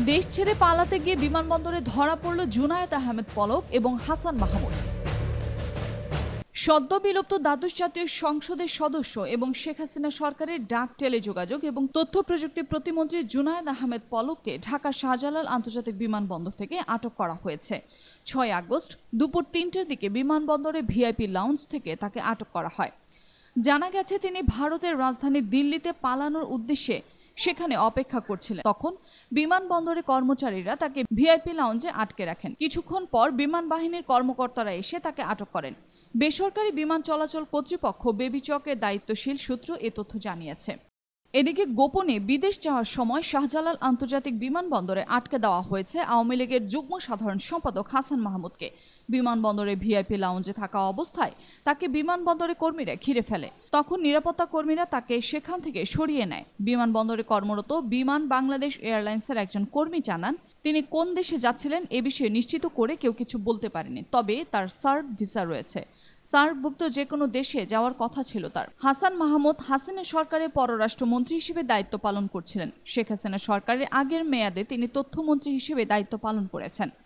দেশ ছেড়ে পালাতে গিয়ে বিমানবন্দরে ধরা পড়ল জুনায়েদ আহমেদ পলক এবং হাসান মাহমুদ। সদ্য বিলুপ্ত দ্বাদশ জাতীয় সংসদের সদস্য এবং শেখ হাসিনা সরকারের ডাক টেলিযোগাযোগ এবং তথ্য প্রযুক্তি প্রতিমন্ত্রী জুনায়েদ আহমেদ পলককে ঢাকা শাহজালাল আন্তর্জাতিক বিমানবন্দর থেকে আটক করা হয়েছে। ছয় আগস্ট দুপুর তিনটের দিকে বিমানবন্দরে ভিআইপি লাউঞ্জ থেকে তাকে আটক করা হয়। জানা গেছে, তিনি ভারতের রাজধানী দিল্লিতে পালানোর উদ্দেশ্যে সেখানে অপেক্ষা করছিলেন। তখন বিমানবন্দরে কর্মচারীরা তাকে ভিআইপি লাউঞ্জে আটকে রাখেন। কিছুক্ষণ পর বিমান বাহিনীর কর্মকর্তারা এসে তাকে আটক করেন। বেসরকারি বিমান চলাচল কর্তৃপক্ষ বেবিচকের দায়িত্বশীল সূত্র এ তথ্য জানিয়েছে। এদিকে গোপনে বিদেশ যাওয়ার সময় শাহজালাল আন্তর্জাতিক বিমানবন্দরে আটকে দেওয়া হয়েছে আওয়ামী লীগের যুগ্ম সাধারণ সম্পাদক হাসান মাহমুদকে। বিমানবন্দরে ভিআইপি লাউঞ্জে থাকা অবস্থায় তাকে বিমানবন্দরে কর্মীরা ঘিরে ফেলে। তখন নিরাপত্তা কর্মীরা তাকে সেখান থেকে সরিয়ে নেয়। বিমানবন্দরে কর্মরত বিমান বাংলাদেশ এয়ারলাইন্সের একজন কর্মী জানান, তিনি কোন দেশে যাচ্ছিলেন এ বিষয়ে নিশ্চিত করে কেউ কিছু বলতে পারেনি, তবে তার সার্ভ ভিসা রয়েছে। সার্কভুক্ত যে কোনো দেশে যাওয়ার কথা ছিল তার। হাসান মাহমুদ হাসিনা সরকারের পররাষ্ট্রমন্ত্রী হিসেবে দায়িত্ব পালন করছিলেন। শেখ হাসিনা সরকারের আগের মেয়াদে তিনি তথ্যমন্ত্রী হিসেবে দায়িত্ব পালন করেছেন।